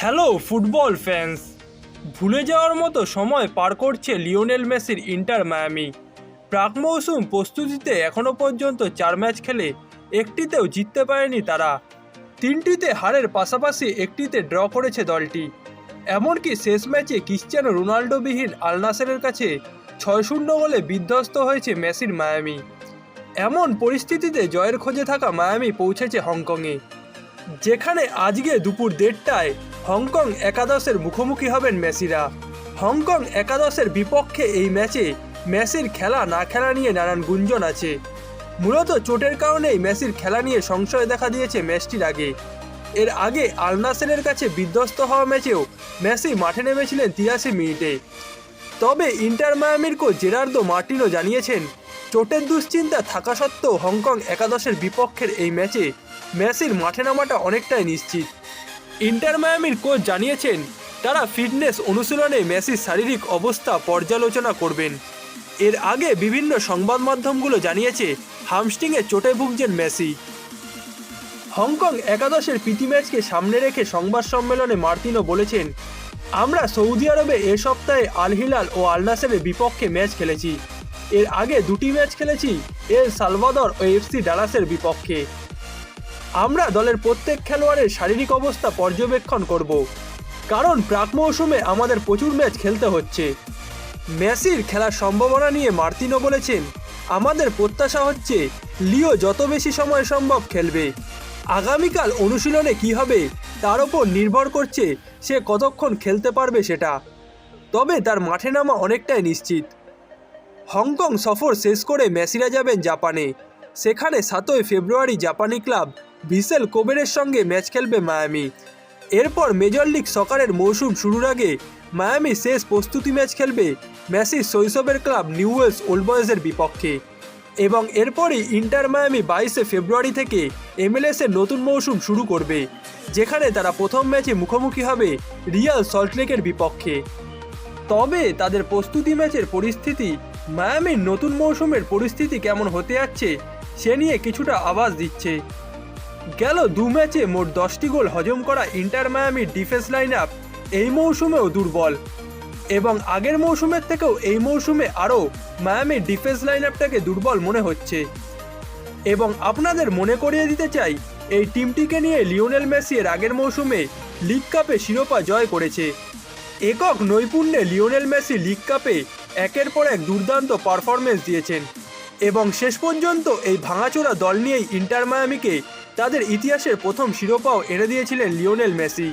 Hello football fans ভুলে যাওয়ার মতো সময় পার করছে লিওনেল মেসির ইন্টার মায়ামি। প্রাক মৌসুম প্রস্তুতিতে এখনও পর্যন্ত চার ম্যাচ খেলে একটিতেও জিততে পারেনি তারা। তিনটিতে হারের পাশাপাশি একটিতে ড্র করেছে দলটি। এমনকি শেষ ম্যাচে ক্রিশ্চিয়ানো রোনাল্ডোবিহীন আল নাসেরের কাছে ছয় শূন্য গোলে বিধ্বস্ত হয়েছে মেসির মায়ামি। এমন পরিস্থিতিতে জয়ের খোঁজে থাকা মায়ামি পৌঁছেছে হংকংয়ে। যেখানে আজকে দুপুর দেড়টায় হংকং একাদশের মুখোমুখি হবেন মেসিরা। হংকং একাদশের বিপক্ষে এই ম্যাচে মেসির খেলা না খেলা নিয়ে নানান গুঞ্জন আছে। মূলত চোটের কারণেই মেসির খেলা নিয়ে সংশয় দেখা দিয়েছে ম্যাচটির আগে। এর আগে আল নাসেরের কাছে বিধ্বস্ত হওয়া ম্যাচেও মেসি মাঠে নেমেছিলেন তিরাশি মিনিটে। তবে ইন্টার মায়ামির কোচ জেরার্দো মার্টিনো জানিয়েছেন, চোটের দুশ্চিন্তা থাকা সত্ত্বেও হংকং একাদশের বিপক্ষের এই ম্যাচে মেসির মাঠে নামাটা অনেকটাই নিশ্চিত। ইন্টার মায়ামির কোচ জানিয়েছেন, তারা ফিটনেস অনুশীলনে মেসির শারীরিক অবস্থা পর্যালোচনা করবেন। এর আগে বিভিন্ন সংবাদ মাধ্যমগুলো জানিয়েছে, হামস্টিংয়ে চোটে ভুগছেন মেসি। হংকং একাদশের প্রীতি ম্যাচকে সামনে রেখে সংবাদ সম্মেলনে মার্তিনো বলেছেন, আমরা সৌদি আরবে এ সপ্তাহে আল হিলাল ও আল নাসেরের বিপক্ষে ম্যাচ খেলেছি। এর আগে দুটি ম্যাচ খেলেছি, এর সালভাদর ও এফসি ডালাসের বিপক্ষে। আমরা দলের প্রত্যেক খেলোয়াড়ের শারীরিক অবস্থা পর্যবেক্ষণ করব। কারণ প্রাক মৌসুমে আমাদের প্রচুর ম্যাচ খেলতে হচ্ছে। মেসির খেলার সম্ভাবনা নিয়ে মার্তিনো বলেছেন, আমাদের প্রত্যাশা হচ্ছে লিও যত বেশি সময় সম্ভব খেলবে। আগামীকাল অনুশীলনে কি হবে তার ওপর নির্ভর করছে সে কতক্ষণ খেলতে পারবে সেটা। তবে তার মাঠে নামা অনেকটাই নিশ্চিত। হংকং সফর শেষ করে মেসিরা যাবেন জাপানে। সেখানে সাতই ফেব্রুয়ারি জাপানি ক্লাব ভিসেল কোবেরের সঙ্গে ম্যাচ খেলবে মায়ামি। এরপর মেজর লিগ সকারের মৌসুম শুরুর আগে মায়ামি শেষ প্রস্তুতি ম্যাচ খেলবে মেসির শৈশবের ক্লাব নিউওয়েলস ওল্ড বয়েজের বিপক্ষে। এবং এরপরই ইন্টার মায়ামি বাইশে ফেব্রুয়ারি থেকে এমএলএসের নতুন মৌসুম শুরু করবে, যেখানে তারা প্রথম ম্যাচে মুখোমুখি হবে রিয়াল সল্টলেকের বিপক্ষে। তবে তাদের প্রস্তুতি ম্যাচের পরিস্থিতি, মায়ামির নতুন মৌসুমের পরিস্থিতি কেমন হতে যাচ্ছে, সে নিয়ে কিছুটা আভাস দিচ্ছে। গেল দু ম্যাচে মোট দশটি গোল হজম করা ইন্টার মায়ামির ডিফেন্স লাইন আপ এই মৌসুমেও দুর্বল। এবং আগের মৌসুমের থেকেও এই মৌসুমে আরও মায়ামির ডিফেন্স লাইন আপটাকে দুর্বল মনে হচ্ছে। এবং আপনাদের মনে করিয়ে দিতে চাই, এই টিমটিকে নিয়ে লিওনেল মেসি এর আগের মৌসুমে লিগ কাপে শিরোপা জয় করেছে। একক নৈপুণ্যে লিওনেল মেসি লিগ কাপে একের পর এক দুর্দান্ত পারফরমেন্স দিয়েছেন। এবং শেষ পর্যন্ত এই ভাঙাচোরা দল নিয়েই ইন্টার মায়ামিকে তাদের ইতিহাসের প্রথম শিরোপাও এনে দিয়েছিলেন লিওনেল মেসি।